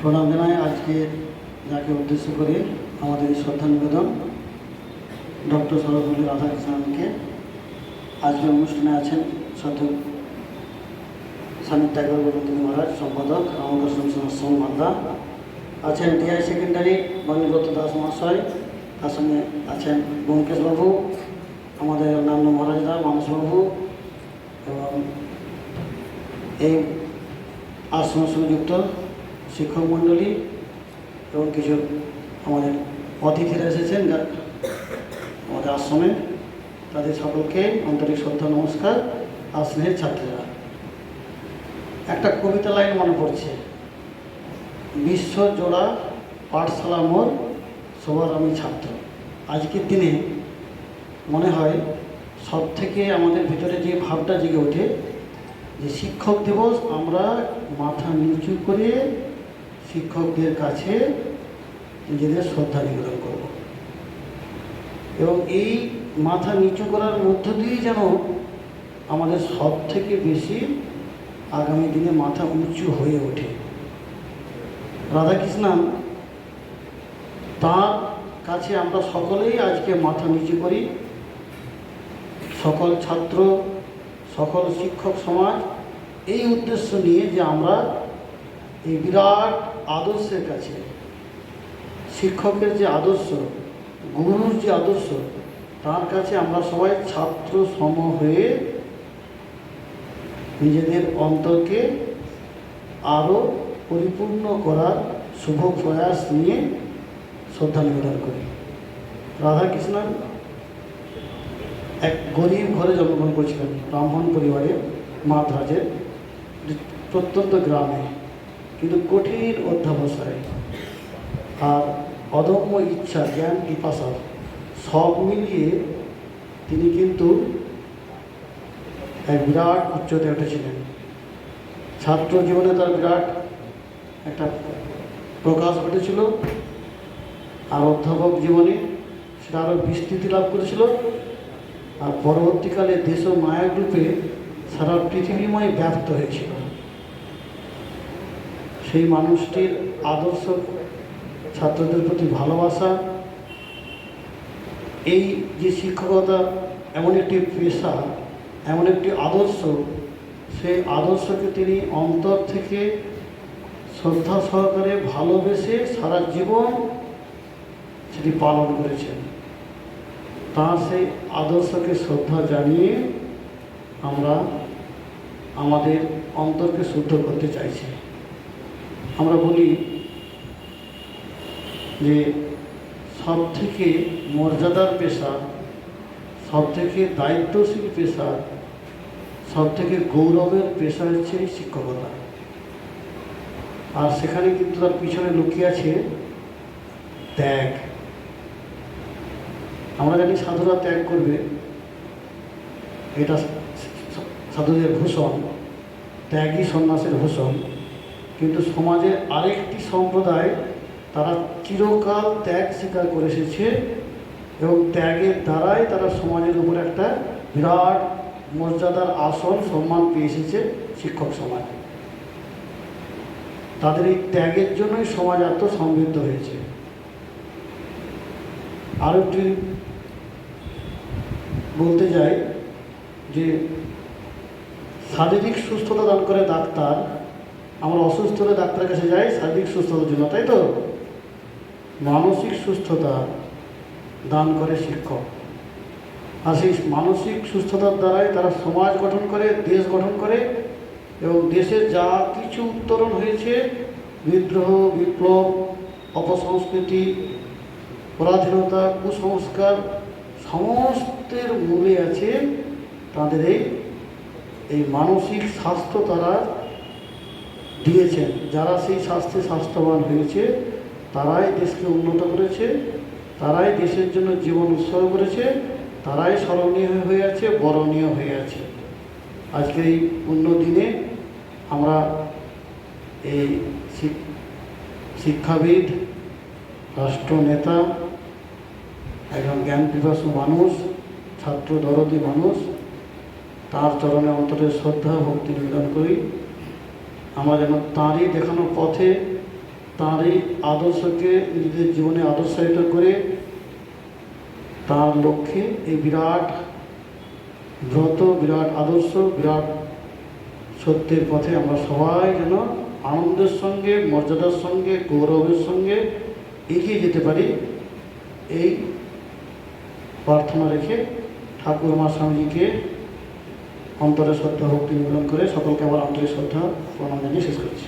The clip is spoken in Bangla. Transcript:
প্রণাম জানাই আজকে যাকে উদ্দেশ্য করে আমাদের শ্রদ্ধা নিবেদন, ডক্টর সর্বপল্লী রাধাকৃষ্ণনকে। আজকে অনুষ্ঠানে আছেন সাধু স্বামী ত্যাগর গোবিন্দ মহারাজ, সম্পাদক রামকৃষ্ণ সোম মাদ্দা আছেন টিআই সেকেন্ডারি বনিব্রত দাস মহাশয়, তার সঙ্গে আছেন ব্যোমকেশবাবু আমাদের অন্যান্য মহারাজরা মানসবাবু এবং এই আশ্রম সংযুক্ত শিক্ষক মণ্ডলী এবং কিছু আমাদের অতিথিরা এসেছেন আমাদের আশ্রমে। তাদের সকলকে আন্তরিক শ্রদ্ধা, নমস্কার। আর স্নেহের ছাত্রীরা, একটা কবিতা লাইন মনে পড়ছে। বিশ্ব জোড়া পাঠশালা মোর সবার আমি ছাত্র। আজকের দিনে মনে হয় সব থেকে আমাদের ভিতরে যে ভাবটা জেগে ওঠে যে শিক্ষক দিবস আমরা মাথা নিচু করে শিক্ষকদের কাছে নিজেদের শ্রদ্ধা নিবেদন করব। এবং এই মাথা নিচু করার মধ্য দিয়েই যেন আমাদের সব থেকে বেশি আগামী দিনে মাথা উঁচু হয়ে ওঠে। রাধাকৃষ্ণান তার কাছে আমরা সকলেই আজকে মাথা নিচু করি। সকল ছাত্র, সকল শিক্ষক সমাজ এই উদ্দেশ্য নিয়ে যে আমরা এই বিরাট আদর্শের কাছে। শিক্ষকের যে আদর্শ, গুরুর যে আদর্শ, তার কাছে আমরা সবাই ছাত্র সম হয়ে নিজেদের অন্তরকে আরও পরিপূর্ণ করার শুভ প্রয়াস নিয়ে শ্রদ্ধা নিবেদন করি। রাধাকৃষ্ণন এক গরিব ঘরে জন্মগ্রহণ করেছিলেন, ব্রাহ্মণ পরিবারে মাদ্রাজের প্রত্যন্ত গ্রামে। কিন্তু কঠিন অধ্যাবসায়। আর অদম্য ইচ্ছা, জ্ঞান পিপাসা সব মিলিয়ে তিনি কিন্তু এক বিরাট উচ্চতায় উঠেছিলেন ছাত্র জীবনে তার বিরাট একটা প্রকাশ ঘটেছিল। আর অধ্যাপক জীবনে সেটা আরও বিস্তৃতি লাভ করেছিল। আর পরবর্তীকালে দেশ ও মায়ের রূপে সারা পৃথিবীময় ব্যপ্ত হয়েছিল। সেই মানুষটির আদর্শ ছাত্রদের প্রতি ভালোবাসা, এই যে শিক্ষকতা এমন একটি পেশা, এমন একটি আদর্শ, সেই আদর্শকে তিনি অন্তর থেকে শ্রদ্ধা সহকারে ভালোবেসে সারা জীবন সেটি পালন করেছেন। তার সেই আদর্শকে শ্রদ্ধা জানিয়ে আমরা আমাদের অন্তরকে শুদ্ধ করতে চাইছি। আমরা বলি যে সব থেকে মর্যাদার পেশা সব থেকে দায়িত্বশীল পেশা সব থেকে গৌরবের পেশা হচ্ছে শিক্ষকতা। আর সেখানে কিন্তু তার পিছনে লুকিয়ে আছে ত্যাগ। আমরা জানি সাধুরা ত্যাগ করবে। এটা সাধুদের ভূষণ ত্যাগই সন্ন্যাসের ভূষণ। কিন্তু সমাজের আরেকটি সম্প্রদায়, তারা চিরকাল ত্যাগ স্বীকার করে এসেছে এবং ত্যাগের দ্বারাই তারা সমাজের উপর একটা বিরাট মর্যাদার আসন, সম্মান পেয়ে এসেছে শিক্ষক সমাজ। তাদের এই ত্যাগের জন্যই সমাজ এত সমৃদ্ধ হয়েছে। আরও একটি বলতে যাই যে, শারীরিক সুস্থতা দান করে ডাক্তার আমরা অসুস্থ হলে ডাক্তারের কাছে যাই, শারীরিক সুস্থতার জন্য, তাই তো? মানসিক সুস্থতা দান করে শিক্ষক। আর সেই মানসিক সুস্থতার দ্বারাই তারা সমাজ গঠন করে, দেশ গঠন করে, এবং দেশের যা কিছু উত্তরণ হয়েছে, বিদ্রোহ, বিপ্লব, অপসংস্কৃতি, পরাধীনতা, কুসংস্কার, সমস্তের মূলে আছে তাদের এই মানসিক স্বাস্থ্য তারা দিয়েছেন। যারা সেই স্বাস্থ্যে স্বাস্থ্যবান হয়েছে, তারাই দেশকে উন্নত করেছে, তারাই দেশের জন্য জীবন উৎসর্গ করেছে, তারাই স্মরণীয় হয়ে আছে, বরণীয় হয়ে আছে। আজকের এই পূর্ণ দিনে আমরা এই শিক্ষাবিদ, রাষ্ট্রনেতা, একজন জ্ঞান পিপাসু মানুষ, ছাত্র দরদি মানুষ, তার চরণে অন্তরে শ্রদ্ধা, ভক্তি নিবেদন করি। আমরা যেন তাঁরই দেখানো পথে তার এই আদর্শকে, নিজেদের জীবনে আদর্শায়িত করে তার লক্ষ্যে এই বিরাট ব্রত, বিরাট আদর্শ, বিরাট সত্যের পথে আমরা সবাই যেন আনন্দের সঙ্গে, মর্যাদার সঙ্গে, গৌরবের সঙ্গে এগিয়ে যেতে পারি, এই প্রার্থনা রেখে ঠাকুর মা স্বামীজিকে অন্তরে শ্রদ্ধা ভক্তি নিবেদন করে সকলকে আবার আন্তরিক শ্রদ্ধা প্রণাম জানিয়ে শেষ করছি।